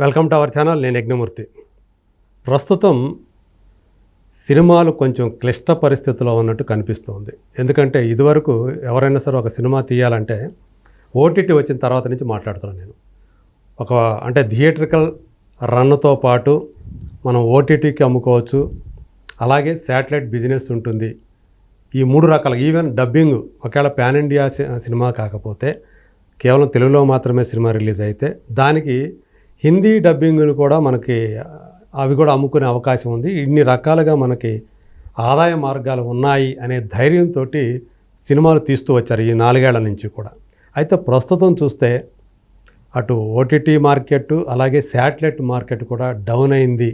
Welcome to our channel నేను యజ్ఞమూర్తి. ప్రస్తుతం సినిమాలు కొంచెం క్లిష్ట పరిస్థితిలో ఉన్నట్టు కనిపిస్తుంది. ఎందుకంటే ఇదివరకు ఎవరైనా సరే ఒక సినిమా తీయాలంటే ఓటీటీ వచ్చిన తర్వాత నుంచి మాట్లాడుతున్నాను నేను. ఒక అంటే థియేట్రికల్ రన్తో పాటు మనం ఓటీటీకి అమ్ముకోవచ్చు. అలాగే శాటిలైట్ బిజినెస్ ఉంటుంది. ఈ మూడు రకాల ఈవెన్ డబ్బింగ్ ఒకవేళ పాన్ ఇండియా సి- సినిమా కాకపోతే కేవలం తెలుగులో మాత్రమే సినిమా రిలీజ్ అయితే దానికి హిందీ డబ్బింగ్లు కూడా మనకి అవి కూడా అమ్ముకునే అవకాశం ఉంది. ఇన్ని రకాలుగా మనకి ఆదాయ మార్గాలు ఉన్నాయి అనే ధైర్యంతో సినిమాలు తీస్తూ వచ్చారు ఈ నాలుగేళ్ళ నుంచి కూడా. అయితే ప్రస్తుతం చూస్తే అటు ఓటీటీ మార్కెట్ అలాగే శాటిలైట్ మార్కెట్ కూడా డౌన్ అయింది.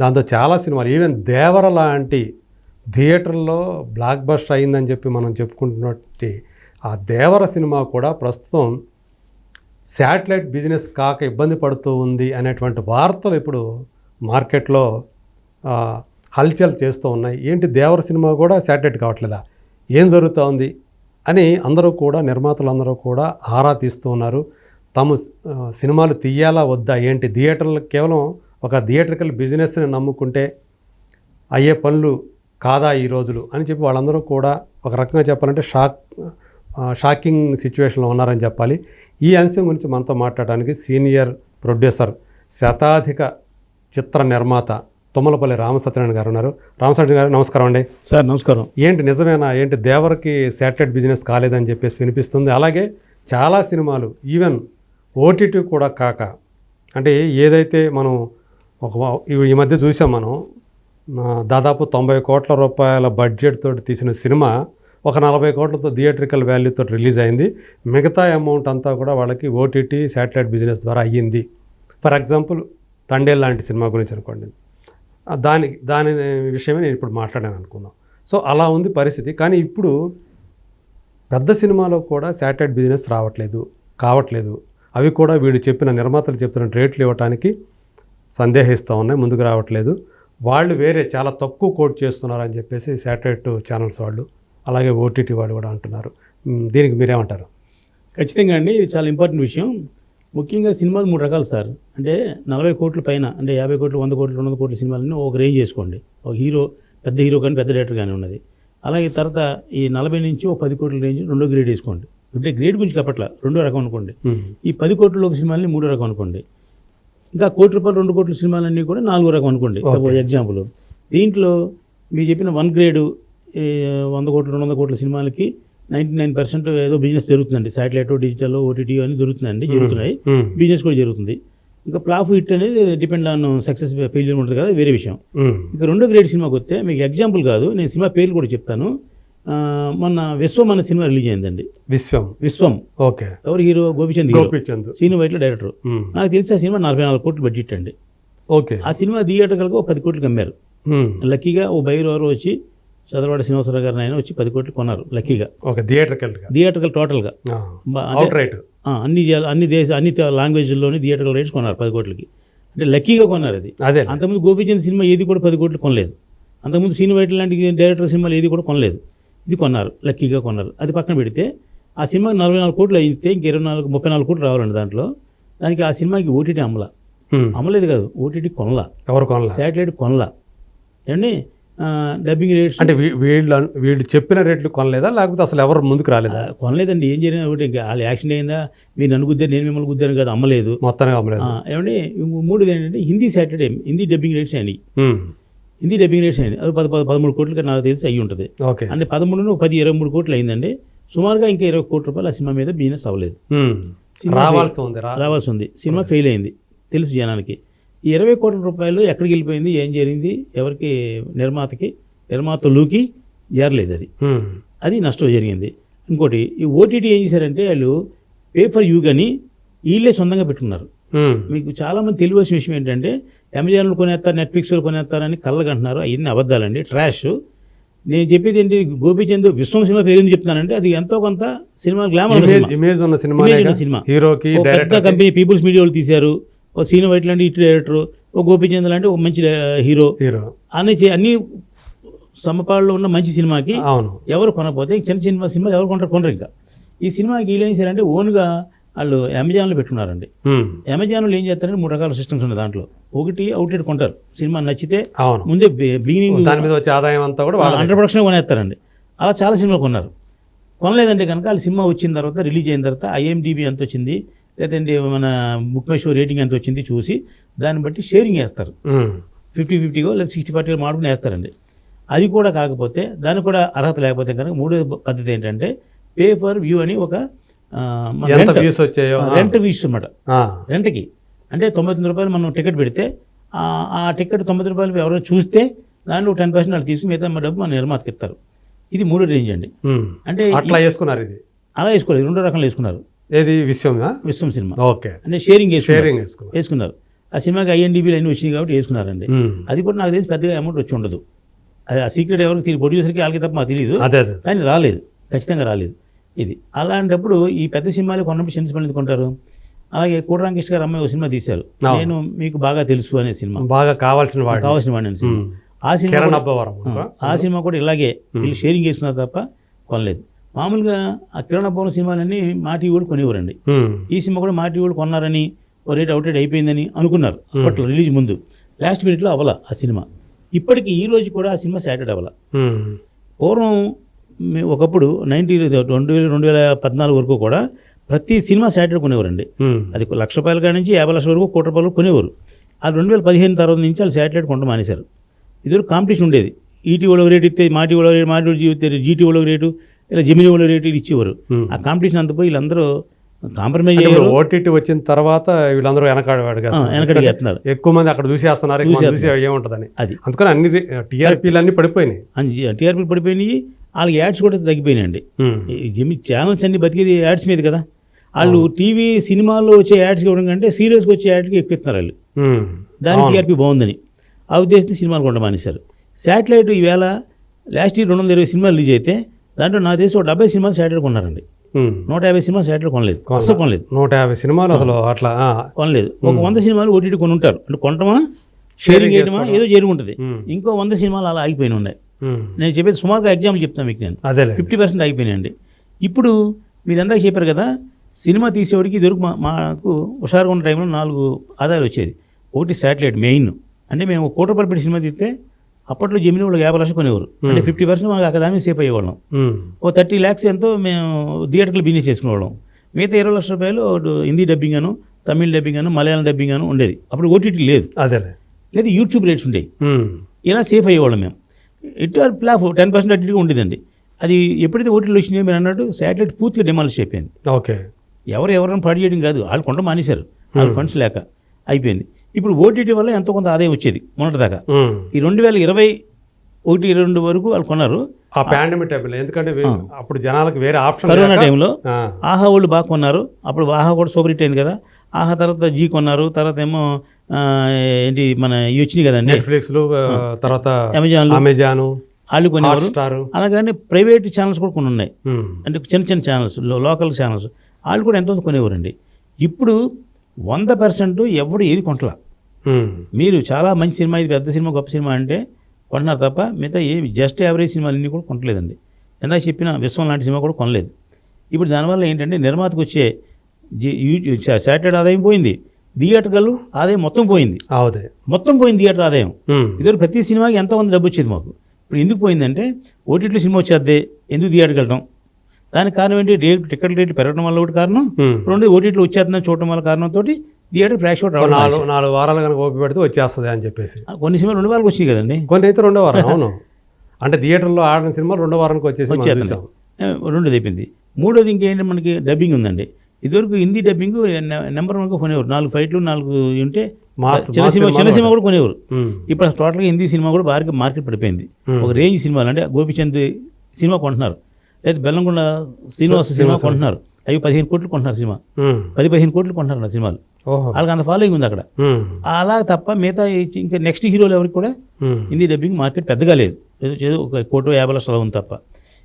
దాంతో చాలా సినిమాలు ఈవెన్ దేవర లాంటి థియేటర్లో బ్లాక్ బస్టర్ అయిందని చెప్పి మనం చెప్పుకుంటున్నట్టు ఆ దేవర సినిమా కూడా ప్రస్తుతం శాటిలైట్ బిజినెస్ కాక ఇబ్బంది పడుతూ ఉంది అనేటువంటి వార్తలు ఇప్పుడు మార్కెట్లో హల్చల్ చేస్తూ ఉన్నాయి. ఏంటి దేవర సినిమా కూడా శాటిలైట్ కావట్లేదా? ఏం జరుగుతూ ఉంది? అని అందరూ కూడా నిర్మాతలందరూ కూడా ఆరా తీస్తూ ఉన్నారు. తాము సినిమాలు తీయాలా వద్దా? ఏంటి థియేటర్లు కేవలం ఒక థియేటర్కల్ బిజినెస్ని నమ్ముకుంటే అయ్యే పనులు కాదా ఈ రోజులు? అని చెప్పి వాళ్ళందరూ కూడా ఒక రకంగా చెప్పాలంటే షాక్ షాకింగ్ సిచ్యువేషన్లో ఉన్నారని చెప్పాలి. ఈ అంశం గురించి మనతో మాట్లాడడానికి సీనియర్ ప్రొడ్యూసర్ శతాధిక చిత్ర నిర్మాత తుమ్మలపల్లి రామసత్యనారాయణ గారు ఉన్నారు. రామసత్యనారాయణ గారు నమస్కారం అండి. సార్ నమస్కారం. ఏంటి నిజమేనా? ఏంటి దేవరకి శాటిలైట్ బిజినెస్ కాలేదని చెప్పేసి వినిపిస్తుంది. అలాగే చాలా సినిమాలు ఈవెన్ ఓటీటీ కూడా కాక అంటే ఏదైతే మనం ఒక ఈ- మధ్య చూసాం మనం దాదాపు తొంభై కోట్ల రూపాయల బడ్జెట్ తోటి తీసిన సినిమా ఒక నలభై కోట్లతో థియేట్రికల్ వాల్యూతో రిలీజ్ అయింది. మిగతా అమౌంట్ అంతా కూడా వాళ్ళకి ఓటీటీ శాటిలైట్ బిజినెస్ ద్వారా అయ్యింది. ఫర్ ఎగ్జాంపుల్ తండేల్ లాంటి సినిమా గురించి అనుకోండి. దాని దాని విషయమే నేను ఇప్పుడు మాట్లాడాను అనుకుందాం. సో అలా ఉంది పరిస్థితి. కానీ ఇప్పుడు పెద్ద సినిమాలో కూడా శాటిలైట్ బిజినెస్ రావట్లేదు కావట్లేదు. అవి కూడా వీడు చెప్పిన నిర్మాతలు చెప్తున్న రేట్లు ఇవ్వడానికి సందేహిస్తూ ఉన్నాయి ముందుకు రావట్లేదు. వాళ్ళు వేరే చాలా తక్కువ కోట్ చేస్తున్నారు అని చెప్పేసి శాటిలైట్ ఛానల్స్ వాళ్ళు అలాగే ఓటీటీ వాళ్ళు కూడా అంటున్నారు. దీనికి మీరేమంటారు? ఖచ్చితంగా అండి ఇది చాలా ఇంపార్టెంట్ విషయం. ముఖ్యంగా సినిమాలు మూడు రకాలు సార్. అంటే నలభై కోట్ల పైన అంటే యాభై కోట్లు వంద కోట్లు రెండు వందల కోట్ల సినిమాలని ఒక రేంజ్ చేసుకోండి. ఒక హీరో పెద్ద హీరో కానీ పెద్ద డైరెక్టర్ కానీ ఉన్నది. అలాగే తర్వాత ఈ నలభై నుంచి ఒక పది కోట్ల రేంజ్ రెండో గ్రేడ్ వేసుకోండి. అంటే గ్రేడ్ గురించి చెప్పట్ల రెండో రకం అనుకోండి. ఈ పది కోట్ల ఒక సినిమాలని మూడో రకం అనుకోండి. ఇంకా కోటి రూపాయలు రెండు కోట్ల సినిమాలన్నీ కూడా నాలుగో రకం అనుకోండి. Suppose example. దీంట్లో మీరు చెప్పిన వన్ గ్రేడ్ వంద కోట్ల రెండు వందల కోట్ల సినిమాలకి నైంటీ నైన్ పర్సెంట్ ఏదో బిజినెస్ జరుగుతుందండి. శాటిలైట్ డిజిటల్ ఓటీటీ అని జరుగుతుందండి జరుగుతున్నాయి. బిజినెస్ కూడా జరుగుతుంది. ఇంకా ఫ్లాప్ హిట్ అనేది డిపెండ్ ఆన్ సక్సెస్ ఫెయిల్యూర్ ఉంటుంది కదా వేరే విషయం. ఇంకా రెండో గ్రేడ్ సినిమాకి వస్తే మీకు ఎగ్జాంపుల్ కాదు నేను సినిమా పేర్లు కూడా చెప్తాను. మొన్న విశ్వం అనే సినిమా రిలీజ్ అయిందండి. విశ్వం. విశ్వం. ఓకే. ఎవరు హీరో? గోపిచంద్ గోపిచంద్. సీను వైట్లో డైరెక్టర్. నాకు తెలిసి ఆ సినిమా నలభై నాలుగు కోట్లు బడ్జెట్ అండి. ఓకే. ఆ సినిమా థియేటర్కి ఒక పది కోట్లకి అమ్మారు మ్, లక్కీగా ఓ బైరు ఎవరో వచ్చి చదరవాడ శ్రీనివాసరావు గారిని ఆయన వచ్చి పది కోట్లు కొన్నారు లక్కీగా. ఓకే థియేటర్కల్గా థియేటర్కల్ టోటల్గా. రైట్? అన్ని అన్ని దేశ అన్ని లాంగ్వేజ్లోని థియేటర్కల్ రేట్స్ కొన్నారు పది కోట్లకి. అంటే లక్కీగా కొన్నారు అది. అదే అంతకుముందు గోపీచంద్ సినిమా ఏది కూడా పది కోట్లు కొనలేదు. అంతకుముందు సీను వైట్ లాంటి డైరెక్టర్ సినిమాలు ఏది కూడా కొనలేదు. ఇది కొన్నారు లక్కీగా కొన్నారు. అది పక్కన పెడితే ఆ సినిమాకి నలభై నాలుగు కోట్లు అయితే ఇంక ఇరవై నాలుగు ముప్పై నాలుగు కోట్లు రావాలండి దాంట్లో. దానికి ఆ సినిమాకి ఓటీటీ అమ్మల. మ్, అమ్మలేదు కాదు ఓటీటీ కొనలా. ఎవరు కొనలా? శాటిలైట్ కొనలా. ఏమండి? డబ్బింగ్ రేట్స్ అంటే వీళ్ళు వీళ్ళు చెప్పిన రేట్లు కొనలేదా? లేకపోతే అసలు ఎవరు ముందుకు రాలేదా? కొనలేదండి. ఏం జరిగినా ఒకటి వాళ్ళు యాక్షన్ అయిందా? మీరు నన్ను గుద్దారు నేను మిమ్మల్ని గుద్దాను కదా అమ్మలేదు. మొత్తానికి అమ్మలేదు. ఇంకో మూడు ఏంటంటే Hindi satellite Hindi dubbing rates hmm, Hindi dubbing rates అయినాయి. అది పది పది పదమూడు కోట్లకి నాకు తెలిసి అయ్యి ఉంటుంది. ఓకే. అంటే పదమూడు పది ఇరవై మూడు కోట్లు అయిందండి. సుమారుగా ఇంకా ఇరవై కోట్ల రూపాయలు ఆ సినిమా మీద బిజినెస్ అవ్వలేదు. రావాల్సి ఉంది రావాల్సి ఉంది. సినిమా ఫెయిల్ అయింది. తెలుసు జనానికి. ఈ ఇరవై కోట్ల రూపాయలు ఎక్కడికి వెళ్ళిపోయింది? ఏం జరిగింది? ఎవరికి? నిర్మాతకి. నిర్మాతలుకి చేరలేదు అది. అది నష్టం జరిగింది. ఇంకోటి ఈ ఓటీటీ ఏం చేశారంటే వాళ్ళు పే ఫర్ యూ కానీ వీళ్ళే సొంతంగా పెట్టుకున్నారు. మీకు చాలామంది తెలియవలసిన విషయం ఏంటంటే అమెజాన్లో కొనేస్తారు నెట్ఫ్లిక్స్లో కొనేస్తారని కళ్ళకంటున్నారు. అవన్నీ అబద్ధాలండి. ట్రాష్. నేను చెప్పేది ఏంటి? గోపీచంద్ విశ్వం సినిమా పేరు చెప్తున్నానంటే అది ఎంతో కొంత సినిమా గ్లామర్ ఇమేజ్ ఇమేజ్ ఉన్న సినిమా సినిమా. హీరోకి పెద్ద కంపెనీ పీపుల్స్ మీడియా వాళ్ళు తీశారు. ఒక సీను వైట్ లాంటి ఇటు డైరెక్టర్ ఒక గోపీచంద్ లాంటి ఒక మంచి హీరో. హీరో. అన్ని అన్ని సమపాళ్ళలో ఉన్న మంచి సినిమాకి అవును. ఎవరు కొనకపోతే చిన్న సినిమా సినిమాలు ఎవరు కొంటారు కొనరు ఇంకా. ఈ సినిమాకి వీళ్ళు ఏం చేశారంటే ఓన్గా వాళ్ళు అమెజాన్లో పెట్టుకున్నారండి. అమెజాన్లో ఏం చేస్తారంటే మూడు రకాల సిస్టమ్స్ ఉన్నాయి దాంట్లో. ఒకటి అవుట్లెట్ కొంటారు. సినిమా నచ్చితే అవును. ముందే బిగినింగ్ దాని మీద వచ్చే ఆదాయం అంతా కూడా వాళ్ళ అండర్ ప్రొడక్షన్ కొనేస్తారండి. అలా చాలా సినిమాలు కొన్నారు. కొనలేదంటే కనుక వాళ్ళు సినిమా వచ్చిన తర్వాత రిలీజ్ అయిన తర్వాత ఐఎండిబి ఎంత వచ్చింది. లేదంటే మన బుక్ మై షో రేటింగ్ ఎంత వచ్చింది చూసి దాన్ని బట్టి షేరింగ్ వేస్తారు. ఫిఫ్టీ ఫిఫ్టీగో లేదా సిక్స్టీ ఫార్టీగో మాడుకుని వేస్తారండి. అది కూడా కాకపోతే దానికి కూడా అర్హత లేకపోతే కనుక మూడో పద్ధతి ఏంటంటే పే ఫర్ వ్యూ అని ఒక రెంట్ వ్యూస్ అనమాట. రెంట్కి. అంటే తొంభై తొమ్మిది రూపాయలు మనం టికెట్ పెడితే ఆ టికెట్ తొంభై రూపాయలు ఎవరో చూస్తే దాంట్లో టెన్ పర్సెంట్ వాళ్ళు తీసి మిగతా డబ్బు మన నిర్మాతకి ఇస్తారు. ఇది మూడో రేంజ్ అండి. అంటే అట్లా వేసుకున్నారు ఇది. అలా వేసుకోలేదు. రెండో రకాలు వేసుకున్నారు. ఏది విషయంగా విశ్వం సినిమా. ఓకే. అంటే షేరింగ్ షేరింగ్ వేసుకున్నారు. ఆ సినిమాకి ఐఎన్డీబీలు అన్నీ వచ్చినాయి కాబట్టి వేసుకున్నారండి. అది కూడా నాకు తెలిసి పెద్దగా అమౌంట్ వచ్చి ఉండదు. అది ఆ సీక్రెట్ ఎవరికి తెలియదు. ప్రొడ్యూసర్కి వాళ్ళకి తప్ప మాకు తెలియదు కానీ రాలేదు. ఖచ్చితంగా రాలేదు. ఇది. అలాంటప్పుడు ఈ పెద్ద సినిమాలు కొన్నప్పుడు చిన్న సినిమాలు కొంటారు? అలాగే కోటరాంకృష్ణ గారు అమ్మాయి ఒక సినిమా తీశారు. నేను మీకు బాగా తెలుసు అనే సినిమా. బాగా కావాల్సిన వాడు కావాల్సిన వాడిని. ఆ సినిమా ఆ సినిమా కూడా ఇలాగే వీళ్ళు షేరింగ్ చేసుకున్నారు తప్ప కొనలేదు. మామూలుగా ఆ కిరణ్ అబ్బవరం సినిమాలన్నీ మా టీవీ కూడా కొనేవారండి. ఈ సినిమా కూడా మా టీవీ వాళ్ళు కొన్నారని ఓ రేట్ అవుట్ రేట్ అయిపోయిందని అనుకున్నారు. అప్పట్లో రిలీజ్ ముందు. లాస్ట్ మినిట్లో అవ్వాల ఆ సినిమా. ఇప్పటికి ఈ రోజు కూడా ఆ సినిమా సాటర్డే అవ్వాల. పూర్వం ఒకప్పుడు నైన్టీ రెండు వేల రెండు వేల పద్నాలుగు వరకు కూడా ప్రతి సినిమా సాటర్డే కొనేవారండి. అది ఒక లక్ష రూపాయల కాడి నుంచి యాభై లక్షల వరకు కోటి రూపాయలు కొనేవారు. ఆ రెండు వేల పదిహేను తర్వాత నుంచి వాళ్ళు శాటిలైట్ కొంట మానేశారు. ఇదివరకు కాంపిటీషన్ ఉండేది. ఈటీవీలో రేటు ఇస్తే మా టీవీలో రేటు మా టీవీ జీటీవీలో రేటు ఇలా జమినీలో రేటు ఇచ్చేవారు. ఆ కాంపిటీషన్ అంత పోయి వీళ్ళందరూ కాంప్రమైజ్ అయ్యారు ఓటీటీ వచ్చిన తర్వాత వీళ్ళందరూ వెనకాడు వెనకడికి వేస్తున్నారు ఎక్కువ మంది అక్కడ చూసేస్తున్నారు చూసి ఏముంటుందని. అది. అందుకని అన్ని టీఆర్పీలు అన్ని పడిపోయినాయి. టీఆర్పీ పడిపోయినాయి వాళ్ళకి యాడ్స్ కూడా తగ్గిపోయినాయండి. జిమ్ ఛానల్స్ అన్ని బతికేది యాడ్స్ మీద కదా. వాళ్ళు టీవీ సినిమాల్లో వచ్చే యాడ్స్ ఇవ్వడం కంటే సీరియల్స్కి వచ్చే యాడ్కి ఎక్కువ ఇస్తున్నారు వాళ్ళు. దానికి టీఆర్పీ బాగుందని. ఆ ఉద్దేశంతో సినిమాలు కొండ మానేశారు. శాటిలైట్ ఈవేళ లాస్ట్ ఇయర్ రెండు వందల ఇరవై సినిమాలు రిలీజ్ అయితే దాంట్లో నా దేశం ఒక డెబ్బై సినిమాలు శాటిలైట్ కొన్నారండి. నూట యాభై సినిమాలు శాటిలైట్ కొనలేదు. అసలు కొనలేదు. నూట యాభై సినిమాలు అసలు అట్లా. కొనలేదు. ఒక వంద సినిమాలు ఓటీటీ కొని ఉంటారు అంటే కొంటమా షేరింగ్ చేయడమా ఏదో జరుగుంటుంది. ఇంకో వంద సినిమాలు అలా ఆగిపోయిన ఉన్నాయి. నేను చెప్పేది సుమారుగా ఎగ్జాంపుల్ చెప్తాను మీకు నేను. అదేలే ఫిఫ్టీ పర్సెంట్ అయిపోయినాయండి ఇప్పుడు మీరు ఎందాక చెప్పారు కదా సినిమా తీసేవాడికి ఇదివరకు మా మాకు హుషారుగా ఉన్న టైంలో నాలుగు ఆదాయాలు వచ్చేది. ఒకటి శాటిలైట్ మెయిన్ అంటే మేము కోటి రూపాయలు పెట్టి సినిమా తీస్తే అప్పట్లో జమిని వాళ్ళకి యాభై లక్షలు కొనేవారు. అంటే ఫిఫ్టీ పర్సెంట్ దాని మీద సేఫ్ అయ్యేవాళ్ళం. ఓ థర్టీ ల్యాక్స్ ఎంతో మేము థియేటర్లు బిజినెస్ చేసుకునేవాళ్ళం. మిగతా ఇరవై లక్షల రూపాయలు హిందీ డబ్బింగ్ అను తమిళ డబ్బింగ్ అను మలయాళం డబ్బింగ్ అను ఉండేది. అప్పుడు ఓటీటీ లేదు. అదేలే. లేదా యూట్యూబ్ రేట్స్ ఉండేవి. ఇలా సేఫ్ అయ్యేవాళ్ళం మేము. ఇటు ప్లాఫ్ టెన్ పర్సెంట్ అటు ఇటుగా ఉండేదండి. అది ఎప్పుడైతే ఓటీలు వచ్చినాయో మీరు అన్నట్టు శాటిలైట్ పూర్తిగా డిమాలిష్ అయిపోయింది. ఓకే. ఎవరు ఎవరైనా పాడు చేయడం కాదు. వాళ్ళు కొంట మానేశారు. వాళ్ళ ఫండ్స్ లేక అయిపోయింది. ఇప్పుడు ఓటీటీ వల్ల ఎంతో కొంత ఆదాయం వచ్చేది మొన్నటిదాకా. ఈ రెండు వేల ఇరవై ఒకటి ఇరవై రెండు వరకు వాళ్ళు కొన్నారు. ఆ పాండమిక్ టైంలో ఎందుకంటే అప్పుడు జనాలకు వేరే ఆప్షన్ కరోనా టైంలో ఆహా వాళ్ళు బాగా కొన్నారు. అప్పుడు ఆహా కూడా సూపర్ హిట్ అయింది కదా. ఆహా తర్వాత జీ కొన్నారు. తర్వాత ఏమో ఏంటి మన ఇవి వచ్చినాయి కదండి నెట్ఫ్లిక్స్లు తర్వాత అమెజాన్లు అమెజాన్ వాళ్ళు స్టార్ అలాగనే ప్రైవేట్ ఛానల్స్ కూడా కొన్ని ఉన్నాయి. అంటే చిన్న చిన్న ఛానల్స్ లోకల్ ఛానల్స్ వాళ్ళు కూడా ఎంతో కొనేవారండి. ఇప్పుడు వంద పర్సెంట్ ఎవడు ఏది కొంటలా. మీరు చాలా మంచి సినిమా ఇది పెద్ద సినిమా గొప్ప సినిమా అంటే కొంటున్నారు తప్ప మిగతా ఏ జస్ట్ యావరేజ్ సినిమాలు అన్నీ కూడా కొనలేదండి ఎందాక చెప్పిన విశ్వం లాంటి సినిమా కూడా కొనలేదు. ఇప్పుడు దానివల్ల ఏంటంటే నిర్మాతకు వచ్చే శాటిలైట్ ఆదాయం పోయింది. థియేటర్లు ఆదాయం మొత్తం పోయింది. అవుదే మొత్తం పోయింది థియేటర్ ఆదాయం. ఉమ్. ఇదివరకు ప్రతి సినిమాకి ఎంతో కొంత డబ్బు వచ్చేది మాకు. ఇప్పుడు ఎందుకు పోయిందంటే ఓటీటీలో సినిమా వచ్చేద్ది ఎందుకు థియేటర్కి వెళ్ళడం దానికి కారణం ఏంటి? రేట్ టికెట్ రేట్లు పెరగడం వల్ల ఒకటి కారణం. ఉమ్. రెండు ఓటీటీలో వచ్చేస్తుందని చూడటం వల్ల కారణంతో థియేటర్ అవుట్ రావడం నాలుగు నాలుగు వారాలు కనుక ఓపి పెడితే వచ్చేస్తుంది అని చెప్పేసి. కొన్ని సినిమాలు రెండు వాళ్ళకి వచ్చినాయి కదండి. కొన్ని అయితే రెండో వారం అవును. అంటే థియేటర్లో ఆడిన సినిమా రెండో వారానికి వచ్చేసి. ఏ, రెండోది అయిపోయింది. మూడోది ఇంకేంటి మనకి డబ్బింగ్ ఉందండి. ఇదివరకు హిందీ డబ్బింగ్ నెంబర్ వన్గా కొనేవారు. నాలుగు ఫైట్లు నాలుగు ఉంటే చిన్న సినిమా చిన్న సినిమా కూడా. కొనేవారు. ఇప్పుడు టోటల్గా హిందీ సినిమా కూడా బాగా మార్కెట్ పడిపోయింది. ఒక రేంజ్ సినిమాలు అంటే గోపిచంద్ సినిమా కొంటున్నారు. లేదా బెల్లంకొండ శ్రీనివాస సినిమా. కొంటున్నారు. అవి పదిహేను కోట్లు కొంటున్నారు సినిమా. పది పదిహేను కోట్లు కొంటున్నారు సినిమాలు. వాళ్ళకి అంత ఫాలోయింగ్ ఉంది అక్కడ. అలా తప్ప మిగతా ఇంకా నెక్స్ట్ హీరోలు ఎవరికి కూడా. హిందీ డబ్బింగ్ మార్కెట్ పెద్దగా లేదు. ఏదో ఒక కోటి యాభై లక్షలు ఉంది తప్ప.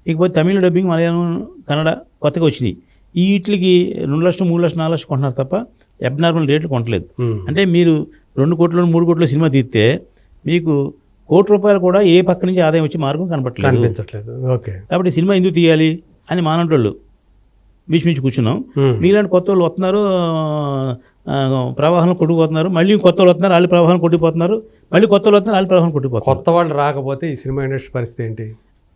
ఇకపోతే తమిళ డబ్బింగ్ మలయాళం కన్నడ కొత్తగా వచ్చినాయి. ఈ వీటికి రెండు లక్షలు మూడు లక్షలు నాలుగు లక్షలు కొంటున్నారు తప్ప అబ్నార్మల్ రేట్లు కొనట్లేదు. అంటే మీరు రెండు కోట్లు మూడు కోట్ల సినిమా తీస్తే మీకు కోటి రూపాయలు కూడా ఏ పక్క నుంచి ఆదాయం వచ్చే మార్గం కనపట్లేదు. ఓకే. కాబట్టి సినిమా ఎందుకు తీయాలి అని మానంటోళ్ళు భీష్మించి కూర్చున్నాం. మీలాంటి కొత్త వాళ్ళు వస్తున్నారు ప్రవాహం కొట్టుకుపోతున్నారు మళ్ళీ కొత్త వాళ్ళు వస్తున్నారు వాళ్ళు ప్రవాహం కొట్టుకుపోతున్నారు మళ్ళీ కొత్త వాళ్ళు వస్తున్నారు వాళ్ళు ప్రవాహం కొట్టుకుపోతున్నారు. కొత్త వాళ్ళు రాకపోతే ఈ సినిమా ఇండస్ట్రీ పరిస్థితి ఏంటి?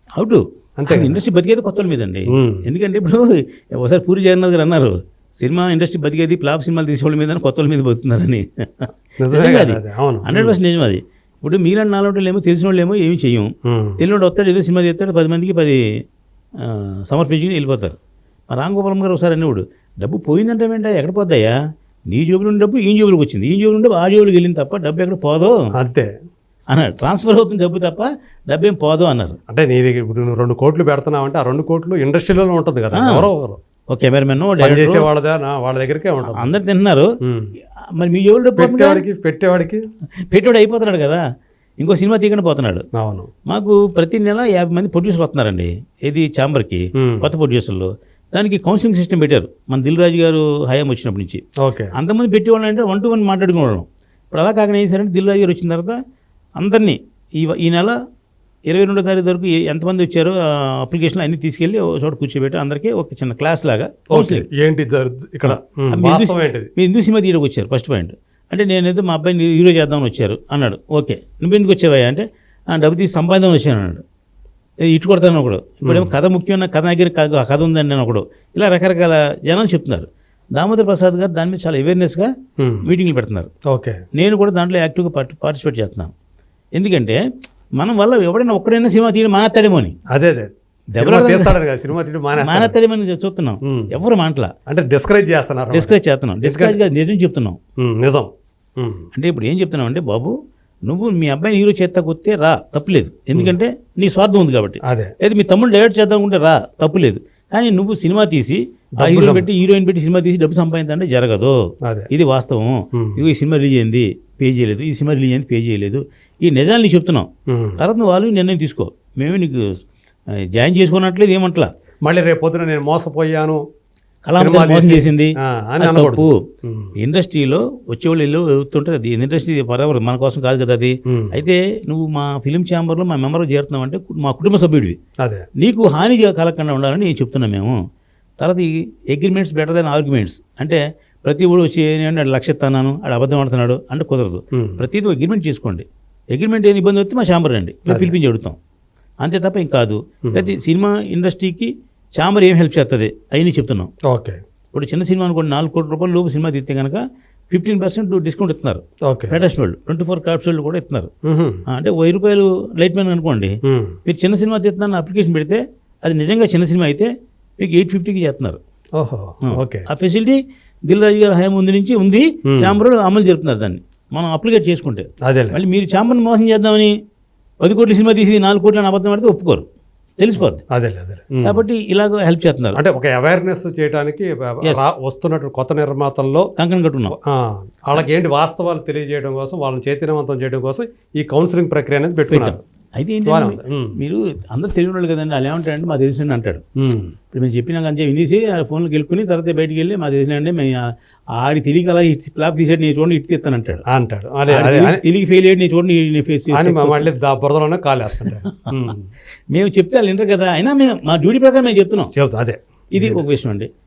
అవుట్ అంతే. ఇండస్ట్రీ బతికేది కొత్త వాళ్ళ మీదండి. ఎందుకంటే ఇప్పుడు ఒకసారి పూరి జగన్నాథ్ గారు అన్నారు సినిమా ఇండస్ట్రీ బతికేది ఫ్లాప్ సినిమాలు తీసేవాళ్ళ మీద కొత్త వాళ్ళ మీద బతుకుతున్నారని. హండ్రెడ్ పర్సెంట్ నిజం అది. ఇప్పుడు మీలాంటి నాలుగు వాళ్ళు ఏమో తెలిసిన వాళ్ళు ఏమో ఏమి చెయ్యం. ఉమ్. తెలియనోడు వస్తాడు ఏదో సినిమా చేస్తాడు పది మందికి పది సమర్పించుకుని వెళ్ళిపోతారు. మా రాంగోపాలం గారు ఒకసారి అనేవాడు డబ్బు పోయిందంటే ఏంటా ఎక్కడ పోద్దయ్యా? నీ జేబులో ఉన్న డబ్బు ఈ జేబులోకి వచ్చింది. ఈ జేబులో డబ్బు ఆ జేబులోకి వెళ్ళింది తప్ప డబ్బు ఎక్కడ పోదో? అంతే. అన్నాడు ట్రాన్స్ఫర్ అవుతుంది డబ్బు తప్ప డబ్బు ఏం పోదో? అన్నారు. అంటే నీ దగ్గర ఇప్పుడు నువ్వు రెండు కోట్లు పెడుతున్నావు అంటే ఆ రెండు కోట్లు ఇండస్ట్రీలో ఉంటుంది కదా ఎవరో ఒకరు. ఒక కెమెరామెన్ చేసే వాళ్ళదా? వాళ్ళ దగ్గరికే ఉంటుంది. అందరు తింటున్నారు. ఉమ్. మరి మీ కదా? పెట్టేవాడికి పెట్టేవాడికి. పెట్టాడు అయిపోతున్నాడు కదా. ఇంకో సినిమా తీయకుండా పోతున్నాడు. అవును. మాకు ప్రతి నెల యాభై మంది ప్రొడ్యూసర్లు వస్తున్నారండి. ఇది ఛాంబర్కి ఉమ్. కొత్త ప్రొడ్యూసర్లు దానికి కౌన్సిలింగ్ సిస్టమ్ పెట్టారు. మన దిల్ రాజు గారు హయాం వచ్చినప్పటి నుంచి. ఓకే. అంతమంది పెట్టేవాళ్ళు అంటే వన్ టు వన్ మాట్లాడుకోవడం ఇప్పుడు అలా కాకుండా ఏం చేశారంటే దిల్ రాజు గారు వచ్చిన తర్వాత అందరినీ ఈ ఈ నెల ఇరవై రెండో తారీఖు వరకు ఎంతమంది వచ్చారో అప్లికేషన్లు అన్ని తీసుకెళ్ళి ఒక చోట కూర్చోబెట్టి అందరికీ ఒక చిన్న క్లాస్ లాగా ఏంటి ఇక్కడ? మీరు ఎందుకు సినిమా తీయడానికి వచ్చారు ఫస్ట్ పాయింట్ అంటే నేనైతే మా అబ్బాయిని హీరో చేద్దామని వచ్చారు అన్నాడు. ఓకే. నువ్వు ఎందుకు వచ్చావా అంటే "ఆ, డబ్బు తీసి సంపాదించడం వచ్చాను అన్నాడు. "ఏ, ఇటు కొడతాను ఒకడు. ఇప్పుడేమో కథ ముఖ్యమైన కథ దగ్గర కథ ఉందండి నేను ఒకడు. ఇలా రకరకాల జనాలు చెప్తున్నారు. దామోదర్ ప్రసాద్ గారు దాని మీద చాలా అవేర్నెస్గా మీటింగ్లు పెడుతున్నారు. ఓకే. నేను కూడా దాంట్లో యాక్టివ్గా పార్టి పార్టిసిపేట్ చేస్తున్నాను. ఎందుకంటే మనం వల్ల ఎవడైనా ఒక్కడైనా సినిమా తీయడం మానేస్తాడేమో అని. అదే అదే. సినిమా తీయడం మానేస్తాడేమో చూస్తున్నాం. ఎవరు మాటల అంటే డిస్కరేజ్ చేస్తున్నారు డిస్కస్ చేస్తున్నాం. డిస్కస్ కాదు నిజం చెప్తున్నాం. నిజం. అంటే ఇప్పుడు ఏం చెప్తున్నావు అంటే బాబు నువ్వు మీ అబ్బాయిని హీరో చేస్తా కొత్తే రా తప్పులేదు. ఎందుకంటే నీ స్వార్థం ఉంది కాబట్టి. అదే. లేదా మీ తమ్ముడు డైరెక్ట్ చేద్దాం రా తప్పులేదు. కానీ నువ్వు సినిమా తీసి ఆ హీరో పెట్టి హీరోయిన్ పెట్టి సినిమా తీసి డబ్బు సంపాదించాలంటే జరగదు. ఇది వాస్తవం. ఇదిగో ఈ సినిమా రిలీజ్ అయింది పే చేయలేదు. ఈ సినిమా రిలీజ్ అయింది పే చేయలేదు. ఈ నిజాలు నీకు చెప్తున్నాం. తర్వాత నువ్వు వాళ్ళు నిర్ణయం తీసుకో. మేమే నీకు జాయిన్ చేసుకున్నట్లేదు ఏమంటలా? మళ్ళీ రేపు పొద్దున నేను మోసపోయాను. సినిమా మోసం చేసింది. తప్పు. ఇండస్ట్రీలో వచ్చేవాళ్ళు వెళ్ళి వెళ్తుంటారు అది. ఇండస్ట్రీ ఫరెవర్ మన కోసం కాదు కదా అది. అయితే నువ్వు మా ఫిలిం ఛాంబర్లో మా మెంబర్ చేరుతున్నావు అంటే మా కుటుంబ సభ్యుడివి. అదే. నీకు హాని కలగకుండా ఉండాలని నేను చెప్తున్నాం మేము. తర్వాత ఈ అగ్రిమెంట్స్ బెటర్ దాన్ ఆర్గ్యుమెంట్స్ అంటే ప్రతి ఊడు వచ్చి నేను లక్ష ఇస్తున్నాను ఆడు అబద్ధం ఆడుతున్నాడు అంటే కుదరదు. ప్రతిదీ అగ్రిమెంట్ చేసుకోండి. అగ్రిమెంట్ ఏం ఇబ్బంది వస్తే మా ఛాంబర్ రండి. మేము పిలిపించి అడుగుతాం. అంతే తప్ప ఏం కాదు. అయితే సినిమా ఇండస్ట్రీకి ఛాంబర్ ఏం హెల్ప్ చేస్తుంది అవన్నీ చెప్తున్నాం. ఓకే. ఇప్పుడు చిన్న సినిమా అనుకోండి నాలుగు కోట్ల రూపాయలు లోపు సినిమా తీస్తే కనుక ఫిఫ్టీన్ పర్సెంట్ డిస్కౌంట్ ఇస్తున్నారు ఓకే. ఫెడరేషన్ వాళ్ళు ట్వంటీ ఫోర్ క్రాఫ్ట్స్ వాళ్ళు కూడా ఇస్తున్నారు అంటే వెయ్యి రూపాయలు లైట్ మ్యాన్ అనుకోండి మీరు చిన్న సినిమా తీస్తున్నాను అప్లికేషన్ పెడితే అది నిజంగా చిన్న సినిమా అయితే మీకు ఎయిట్ ఫిఫ్టీకి చేస్తున్నారు ఓహో ఓకే. ఆ ఫెసిలిటీ దిల్ రాజు గారి హయాం ముందు నుంచి ఉంది. ఛాంబర్ అమలు జరుపుతున్నారు దాన్ని. మనం అప్లికేట్ చేసుకుంటే. మళ్ళీ మీరు ఛాంబర్ని మోసం చేద్దామని పది కోట్ల సినిమా తీసి నాలుగు కోట్ల అబద్ధం ఆడితే ఒప్పుకోరు. తెలిసిపోద్ది. ఉమ్. కాబట్టి ఇలాగ హెల్ప్ చేస్తున్నారు. అంటే ఒక అవేర్నెస్ చేయడానికి వస్తున్నట్టు కొత్త నిర్మాతల్లో కంకణం కట్టున్నాం వాళ్ళకి ఏంటి వాస్తవాలు తెలియజేయడం కోసం వాళ్ళని చైతన్యవంతం చేయడం కోసం ఈ కౌన్సిలింగ్ ప్రక్రియ అనేది పెట్టుకున్నారు. అయితే ఏంటంటే. ఉమ్, మీరు అందరూ తెలియని వాళ్ళు కదండి. వాళ్ళు ఏమంటారంటే మా తెలిసిన అంటాడు. ఇప్పుడు మేము చెప్పినాక అంతే వినేసి ఆ ఫోన్లో గెలుకుని తర్వాత బయటికి వెళ్ళి మా తెలిసిన అంటే మేము ఆడి తెలియక అలా ఇటు ఫ్లాప్ తీసాడు నేను చూడండి ఇటు తీస్తాను అంటాడు. అంటాడు. తెలియక- తెలియక ఫెయిల్ అయ్యాడు నేను చూడండి నీ ఫేస్ మళ్ళీ బురదలోనే ఉమ్, మేము చెప్తే వాళ్ళు వింటారు కదా. అయినా మేము మా డ్యూటీ ప్రకారం మేము చెప్తున్నాం. చెబుతా అదే. ఇది ఒక విషయం అండి.